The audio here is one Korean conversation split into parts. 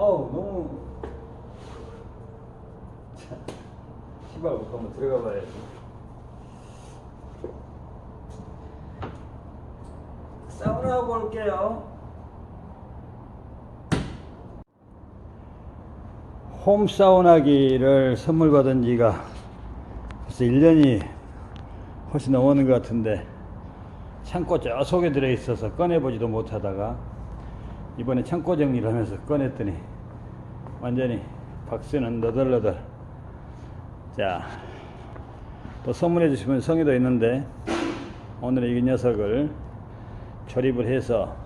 어우 너무 자, 시발 못 한번 들어가 봐야지. 사우나 하고 올게요. 홈 사우나기를 선물 받은 지가 벌써 1년이 훨씬 넘었는 것 같은데 창고 저 속에 들어 있어서 꺼내보지도 못하다가 이번에 창고 정리를 하면서 꺼냈더니 완전히 박스는 너덜너덜. 자또 선물해 주시면 성의도 있는데 오늘은 이 녀석을 조립을 해서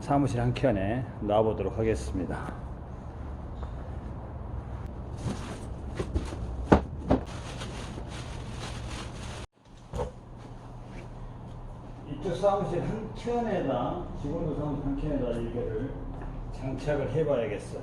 사무실 한 켠에 놔보도록 하겠습니다 사무실 한 켠에다 직원도 사무실 한 켠에다 이거를 장착을 해봐야겠어.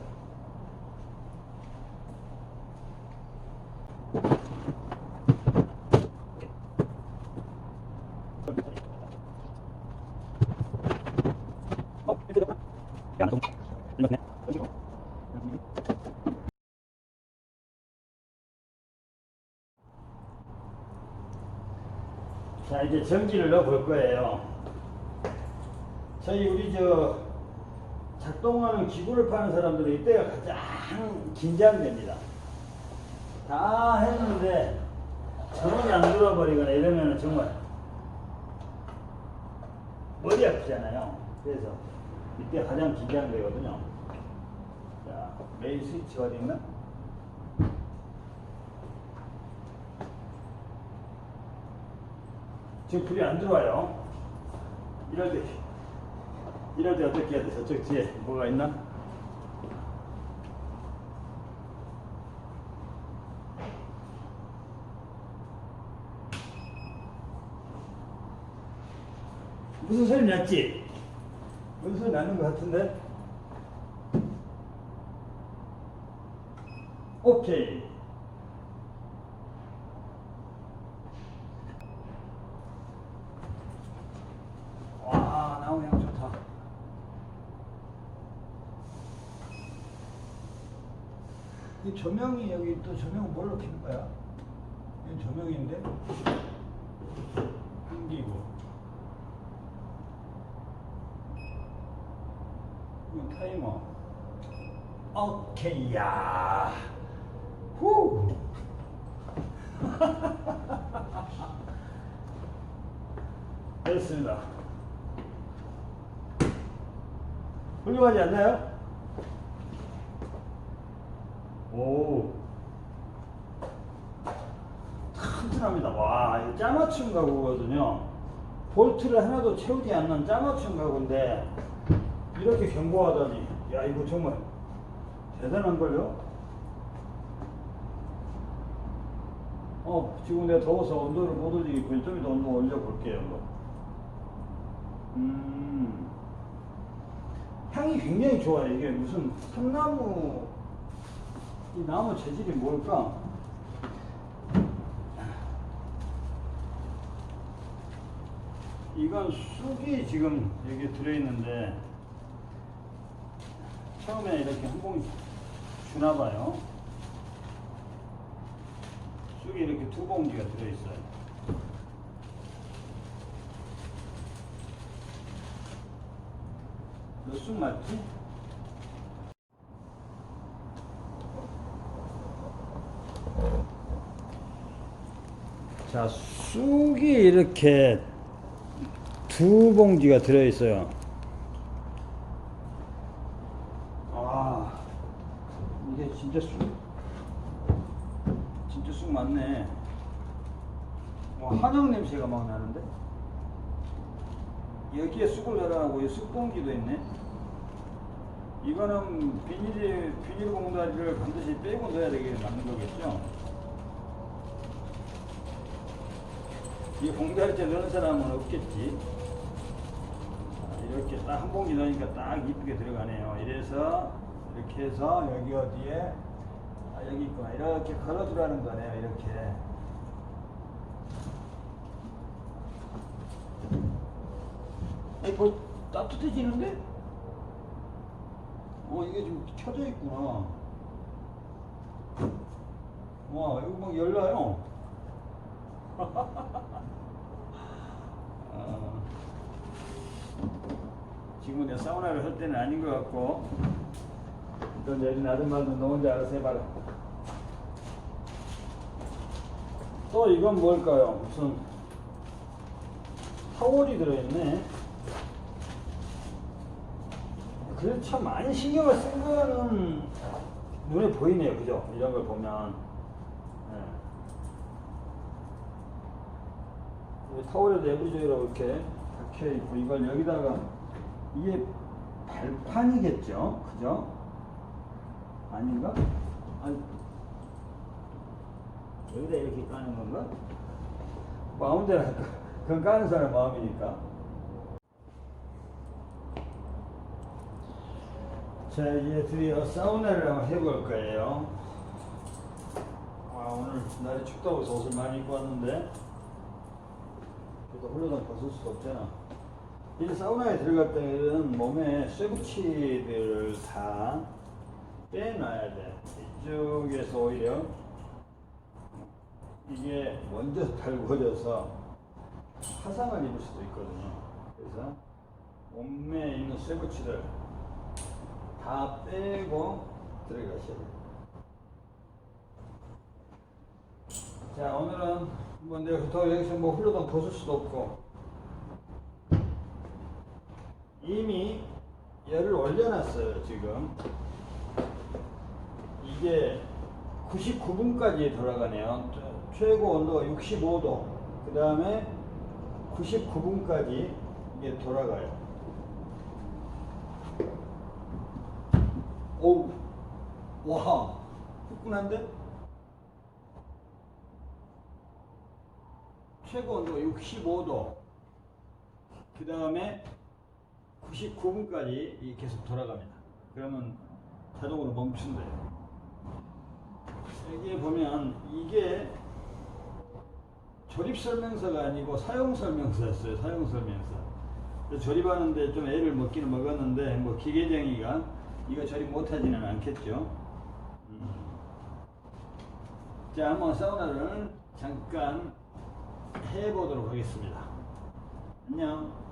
자 이제 전기를 넣어 볼 거예요. 저희 우리 저 작동하는 기구를 파는 사람들은 이때가 가장 긴장됩니다. 다 했는데 전원이 안 들어버리거나 이러면 정말 머리 아프잖아요. 그래서 이때 가장 긴장되거든요. 자, 메인 스위치 어디 있나? 지금 불이 안 들어와요. 이럴 때, 이럴 때 어떻게 해야 돼? 저쪽 뒤에 뭐가 있나? 무슨 소리 났지? 무슨 소리 나는 것 같은데? 오케이. 와, 나무 향 좋다. 이 조명이 여기 또 조명 뭘로 켜는 거야? 이 조명인데? 한기고. 이건 타이머. 오케이, 야. 후! 됐습니다. 훌륭하지 않나요? 오. 튼튼합니다. 와, 짜맞춤 가구거든요. 볼트를 하나도 채우지 않는 짜맞춤 가구인데, 이렇게 견고하다니. 야, 이거 정말 대단한걸요? 어, 지금 내가 더워서 온도를 못 올리겠고, 좀 이따 온도 올려볼게요, 한번. 음. 향이 굉장히 좋아요. 이게 무슨 삼나무, 이 나무 재질이 뭘까? 이건 쑥이 지금 여기 들어있는데, 처음에 이렇게 한 봉지 주나 봐요. 쑥이 이렇게 두 봉지가 들어있어요. 너 쑥 맞지? 자, 쑥이 이렇게 두 봉지가 들어있어요. 아, 이게 진짜 쑥, 진짜 쑥 맞네. 와, 한약 냄새가 막 나는데? 여기에 쑥을 이 쑥봉지도 있네. 이거는 비닐, 비닐 봉다리를 반드시 빼고 넣어야 되게 맞는 거겠죠? 이 봉다리째 넣는 사람은 없겠지. 자, 이렇게 딱 한 봉지 넣으니까 딱 이쁘게 들어가네요. 이래서 이렇게 해서 여기 어디에 아, 여기 있구나. 이렇게 걸어두라는 거네요. 이렇게. 이뭐 따뜻해지는데? 어 이게 이게 지금 켜져 있구나. 와, 이거 막 열려요. 어, 지금은 내가 사우나를 할 때는 아닌 것 같고, 일단 여기 아줌마도 너 혼자 알아서 해봐라. 또 이건 뭘까요? 무슨 타월이 들어있네. 그래도 참 많이 신경을 쓴 거는 눈에 보이네요. 그죠? 이런 걸 보면. 네. 이 타월에도 에브리조이라고 이렇게 박혀있고, 이걸 여기다가, 이게 발판이겠죠? 그죠? 아닌가? 아니, 여기다 이렇게 까는 건가? 마음대로 할까? 그건 까는 사람 마음이니까. 자, 이제 드디어 사우나를 한번 해볼 거예요. 아, 오늘 날이 춥다고 해서 옷을 많이 입고 왔는데, 그래도 홀로당 벗을 수 없잖아. 이 사우나에 들어갈 때는 몸에 쇠붙이들을 다 빼놔야 돼. 이쪽에서 오히려 이게 먼저 달궈져서 화상을 입을 수도 있거든요. 그래서 몸매에 있는 쇠붙이들 다 빼고 들어가셔야 돼요. 자, 오늘은 뭐 내가 더 여기서 뭐 훌러덩 벗을 수도 없고 이미 열을 올려놨어요, 지금. 이게 99분까지 돌아가네요. 최고 온도가 65도. 그 다음에 99분까지 이게 돌아가요. 오우, 와, 후끈한데? 최고 온도가 65도. 그 다음에 99분까지 계속 돌아갑니다. 그러면 자동으로 멈춘대요. 여기에 보면 이게 조립 설명서가 아니고 사용 설명서였어요. 사용 설명서. 조립하는데 좀 애를 먹기는 먹었는데 뭐 기계쟁이가 이거 조립 못하지는 않겠죠. 음. 자, 한번 사우나를 잠깐 해보도록 하겠습니다. 안녕.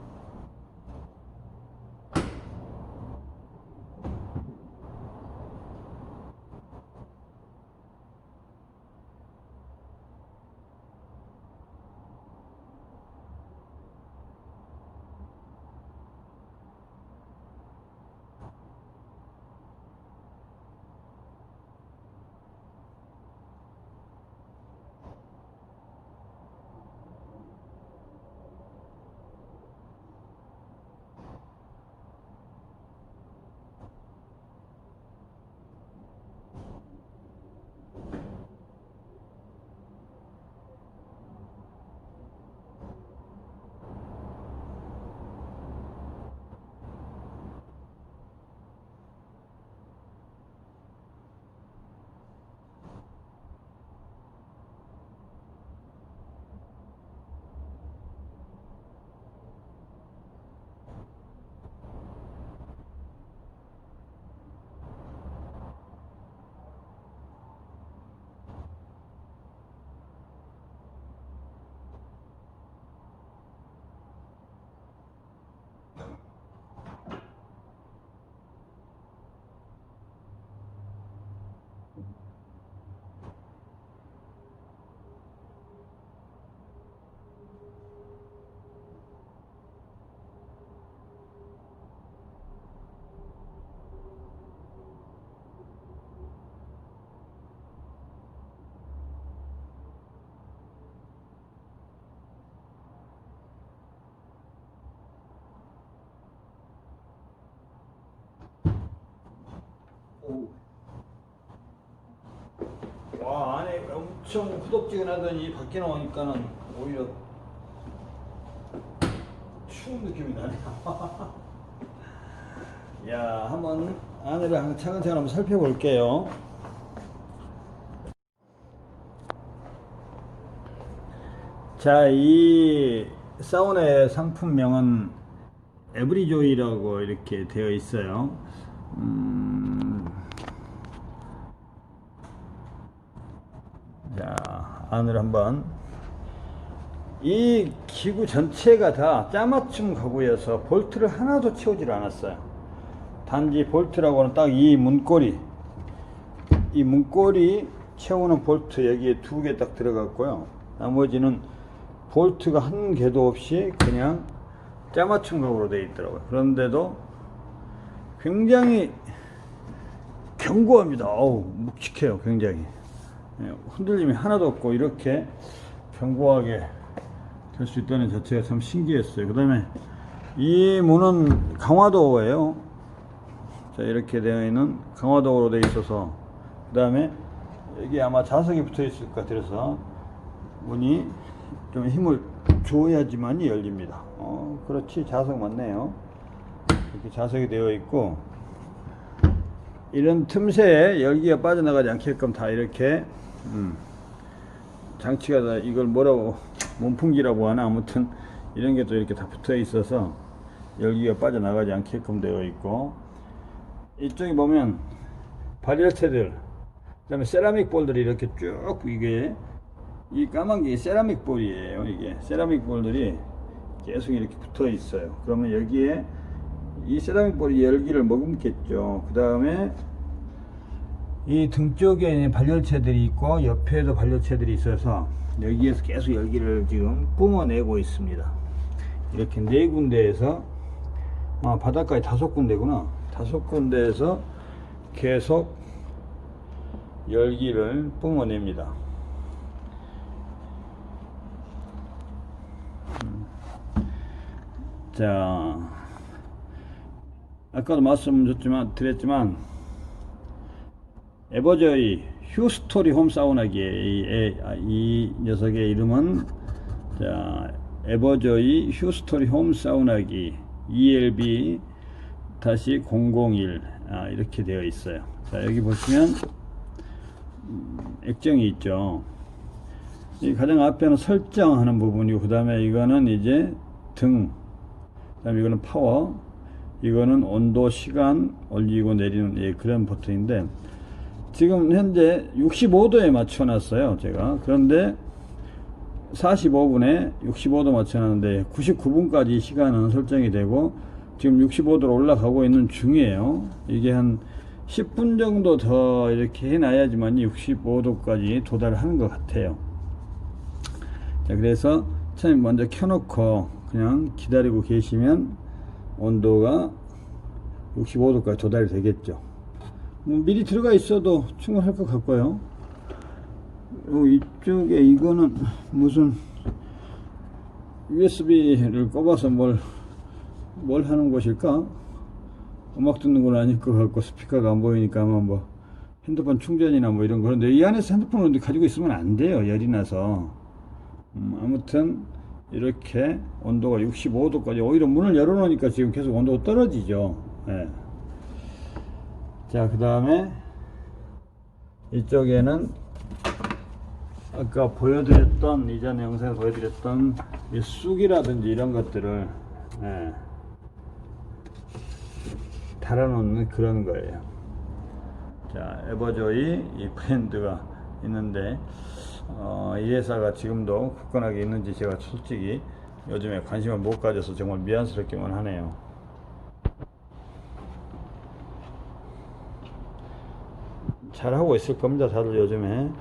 엄청 후덥지근하더니 밖에 나오니까는 오히려 추운 느낌이 나네요. 야 한번 안에를 한번 차근차근 한번 살펴볼게요. 자, 이 사우나의 상품명은 에브리조이라고 이렇게 되어 있어요. 음, 자, 안을 한번. 이 기구 전체가 다 짜맞춤 가구여서 볼트를 하나도 채우질 않았어요. 단지 볼트라고는 딱 이 문고리, 이 문고리 채우는 볼트 여기에 두 개 딱 들어갔고요. 나머지는 볼트가 한 개도 없이 그냥 짜맞춤 가구로 되어 있더라고요. 그런데도 굉장히 견고합니다. 어우, 묵직해요, 굉장히. 예, 흔들림이 하나도 없고, 이렇게 견고하게 될 수 있다는 자체가 참 신기했어요. 그 다음에 이 문은 강화도어예요. 자, 이렇게 되어 있는 강화도어로 되어 있어서, 그 다음에 여기 아마 자석이 붙어 있을 것 같아서 문이 좀 힘을 줘야지만이 열립니다. 어, 그렇지. 자석 맞네요. 이렇게 자석이 되어 있고, 이런 틈새에 열기가 빠져나가지 않게끔 다 이렇게 음, 장치가 다 이걸 뭐라고 몸풍기라고 하나? 아무튼 이런 게 또 이렇게 다 붙어 있어서 열기가 빠져나가지 않게끔 되어 있고. 이쪽에 보면 발열체들 그 다음에 세라믹 볼들이 이렇게 쭉 이게 이 까만 게 세라믹 볼이에요 이게. 세라믹 볼들이 계속 이렇게 붙어 있어요. 그러면 여기에 이 세라믹 볼이 열기를 머금겠죠. 그 다음에 이 등 쪽에 발열체들이 있고 옆에도 발열체들이 있어서 여기에서 계속 열기를 지금 뿜어내고 있습니다. 이렇게 네 군데에서 아 바닷가에 다섯 군데구나. 다섯 군데에서 계속 열기를 뿜어냅니다. 음. 자. 아까도 말씀드렸지만 드렸지만 에버저이 휴스토리 홈 사우나기에 이, 이, 아, 이 녀석의 이름은 자 에버저이 휴스토리 홈 사우나기 ELB 다시 001 아, 이렇게 되어 있어요. 자 여기 보시면 음, 액정이 있죠. 이 가장 앞에는 설정하는 부분이고 그 다음에 이거는 이제 등, 그 다음에 이거는 파워, 이거는 온도, 시간 올리고 내리는 예, 그런 버튼인데 지금 현재 65도에 맞춰놨어요 제가. 그런데 45분에 65도 맞춰놨는데 99분까지 시간은 설정이 되고 지금 65도로 올라가고 있는 중이에요. 이게 한 10분 정도 더 이렇게 해놔야지만 65도까지 도달하는 것 같아요. 자 그래서 처음 먼저 켜놓고 그냥 기다리고 계시면 온도가 65도까지 도달이 되겠죠. 뭐 미리 들어가 있어도 충분할 것 같고요. 요 이쪽에 이거는 무슨 USB를 꼽아서 뭘, 뭘 하는 곳일까? 음악 듣는 건 아닐 것 같고 스피커가 안 보이니까 아마 뭐 핸드폰 충전이나 뭐 이런 거 그런데 이 안에서 핸드폰을 가지고 있으면 안 돼요. 열이 나서. 음, 아무튼 이렇게 온도가 65도까지 오히려 문을 열어놓으니까 지금 계속 온도가 떨어지죠. 예. 자, 그 다음에 이쪽에는 아까 보여드렸던 이전 영상에서 보여드렸던 이 쑥이라든지 이런 것들을 예, 달아놓는 그런 거예요. 자, 에버조이 이 브랜드가 있는데 어, 이 회사가 지금도 굳건하게 있는지 제가 솔직히 요즘에 관심을 못 가져서 정말 미안스럽기만 하네요. 잘하고 있을 겁니다. 다들 요즘에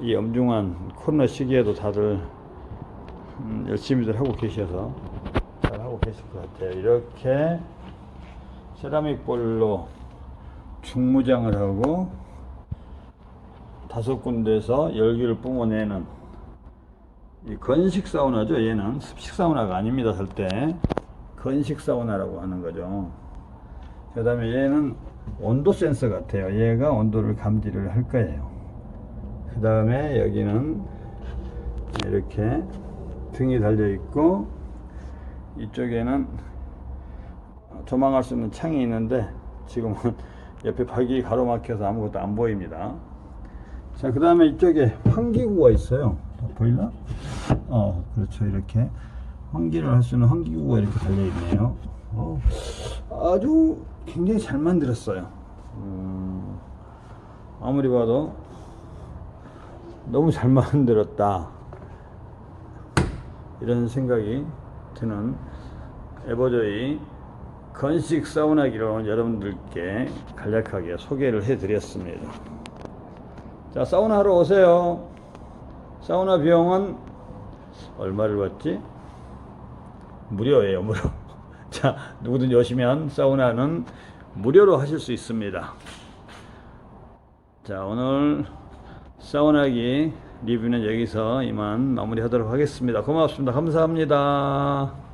이 엄중한 코로나 시기에도 다들 음, 열심히들 하고 계셔서 잘하고 계실 것 같아요. 이렇게 세라믹 볼로 중무장을 하고 다섯 군데에서 열기를 뿜어내는 이 건식 사우나죠. 얘는 습식 사우나가 아닙니다. 절대 건식 사우나라고 하는 거죠. 그 다음에 얘는 온도 센서 같아요. 얘가 온도를 감지를 할 거예요. 그 다음에 여기는 이렇게 등이 달려 있고 이쪽에는 조망할 수 있는 창이 있는데 지금은 옆에 박이 가로막혀서 아무것도 안 보입니다. 자, 그 다음에 이쪽에 환기구가 있어요. 보이나? 어, 그렇죠. 이렇게 환기를 할 수 있는 환기구가 이렇게 달려 있네요. 어, 아주 굉장히 잘 만들었어요. 음, 아무리 봐도 너무 잘 만들었다. 이런 생각이 드는 에버저이 건식 사우나기로 여러분들께 간략하게 소개를 해드렸습니다. 자, 사우나 하러 오세요. 사우나 비용은 얼마를 받지? 무료예요, 무료. 자, 누구든지 오시면 사우나는 무료로 하실 수 있습니다. 자, 오늘 사우나기 리뷰는 여기서 이만 마무리하도록 하겠습니다. 고맙습니다. 감사합니다.